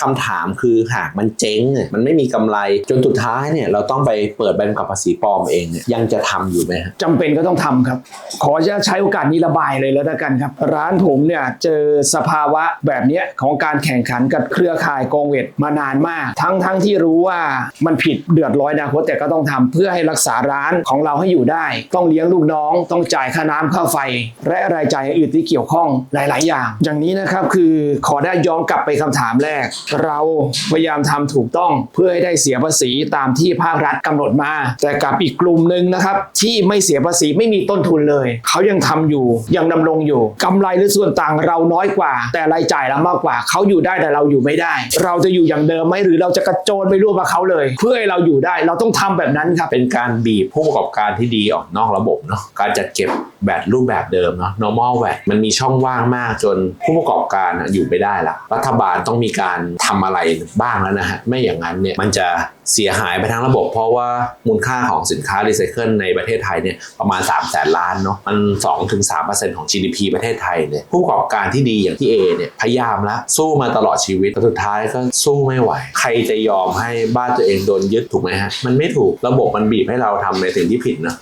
คำถามคือหากมันเจ๊งเนี่ยมันไม่มีกำไรจนสุดท้ายเนี่ยเราต้องไปเปิดใบกำกับภาษีปลอมเองเนี่ยยังจะทำอยู่ไหมฮะจำเป็นก็ต้องทำครับ ขอจะใช้โอกาสนี้ระบายเลยแล้วกันครับ ร้านผมเนี่ยเจอสภาวะแบบนี้ของการแข่งขันกับเครือข่ายโกงเวทมานานมาก ทั้งทั้งที่รู้ว่ามันผิดเดือดร้อนอนาคตแต่ก็ต้องทำเพื่อให้รักษาร้านของเราให้อยู่ได้ ต้องเลี้ยงลูกน้องต้องจ่ายค่าน้ำค่าไฟ และรายจ่ายอื่นที่เกี่ยวข้องหลาย ๆ อย่าง อย่างนี้นะครับคือขอได้ย้อนกลับไปคำถามแรก เราพยายามทำถูกต้องเพื่อให้ได้เสียภาษีตามที่ภาครัฐกำหนดมา แต่กับอีกกลุ่มหนึ่งนะครับที่ไม่เสียภาษีไม่มีต้นทุนเลยเขายังทำอยู่ยังดำรงอยู่กำไรหรือส่วนต่างเราน้อยกว่า แต่รายจ่ายเรามากกว่า เขาอยู่ได้แต่เราอยู่ไม่ได้ เราจะอยู่อย่างเดิมไหมหรือเราจะกระโจนไปร่วมกับเขาเลย เพื่อให้เราอยู่ได้เราต้องทำแบบนั้นครับเป็นการบีบผู้ประกอบการที่ดีออกนอกระบบเนาะการจัดเก็บแบตรูปแบบเดิมเนาะ normal แบตมันมีช่องว่างมากจนผู้ประกอบการอยู่ไม่ได้ละรัฐบาลต้องมีการทำอะไรบ้างแล้วนะฮะ ไม่อย่างนั้นเนี่ยมันจะเสียหายไปทั้งระบบ เพราะว่ามูลค่าของสินค้ารีไซเคิลในประเทศไทยเนี่ยประมาณ 3 0 0แสนล้านเนาะมัน2-3%ของ GDP ประเทศไทยเนี่ยผู้ประกอบการที่ดีอย่างที่ A เนี่ยพยายามละสู้มาตลอดชีวิตแต่สุดท้ายก็สู้ไม่ไหว ใครจะยอมให้บ้านตัวเองโดนยึดถูกไหมฮะมันไม่ถูกระบบมันบีบให้เราทำในสิ่งที่ผิดเนะ